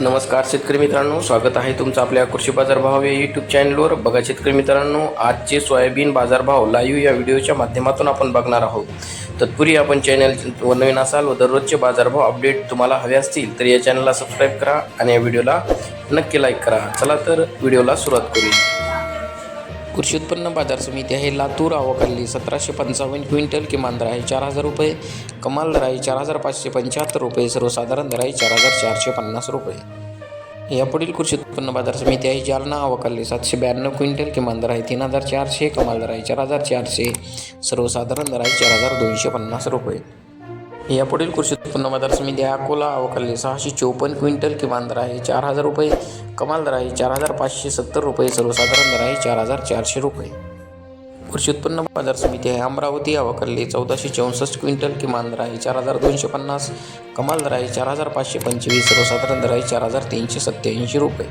नमस्कार शेतकरी मित्रांनो स्वागत आहे तुमचं आपल्या कृषी बाजार भाव या यूट्यूब चॅनलवर बघा शेतकरी मित्रांनो आजचे सोयाबीन बाजारभाव लाईव्ह या व्हिडिओच्या माध्यमातून आपण बघणार आहोत. तत्पूर्वी आपण चॅनल व नवीन असाल व दररोजचे बाजारभाव अपडेट तुम्हाला हवे असतील तर या चॅनलला सबस्क्राईब करा आणि या व्हिडिओला नक्की लाईक करा. चला तर व्हिडिओला सुरुवात करूया कृषी उत्पन्न बाजार समिती आहे लातूर आवकाली सतराशे पंचावन्न क्विंटल किमान दर आहे चार हजार रुपये कमाल दर आहे चार हजार पाचशे पंच्याहत्तर रुपये सर्वसाधारण दर आहे चार हजार चारशे पन्नास रुपये. यापुढील कृषी उत्पन्न बाजार समिती आहे. जालना आवकाली सातशे ब्याण्णव क्विंटल किमान दर आहे तीन हजार चारशे कमाल दर आहे चार हजार चारशे सर्वसाधारण दर आहे चार हजार दोनशे पन्नास रुपये. यापुढील कृषी उत्पन्न बाजार समिती आहे. अकोला अवकाली सहाशे चोपन्न क्विंटल किमान दर आहे चार हजार रुपये कमाल दर आहे चार हजार पाचशे सत्तर रुपये सर्वसाधारण दर आहे चार हजार चारशे रुपये. कृषी उत्पन्न बाजार समिती आहे. अमरावती अवकाली चौदाशे चौसष्ट क्विंटल किमान दर आहे चार हजार दोनशे पन्नास कमाल दर आहे चार हजार पाचशे पंचवीस सर्वसाधारण दर आहे चार हजार तीनशे सत्त्याऐंशी रुपये.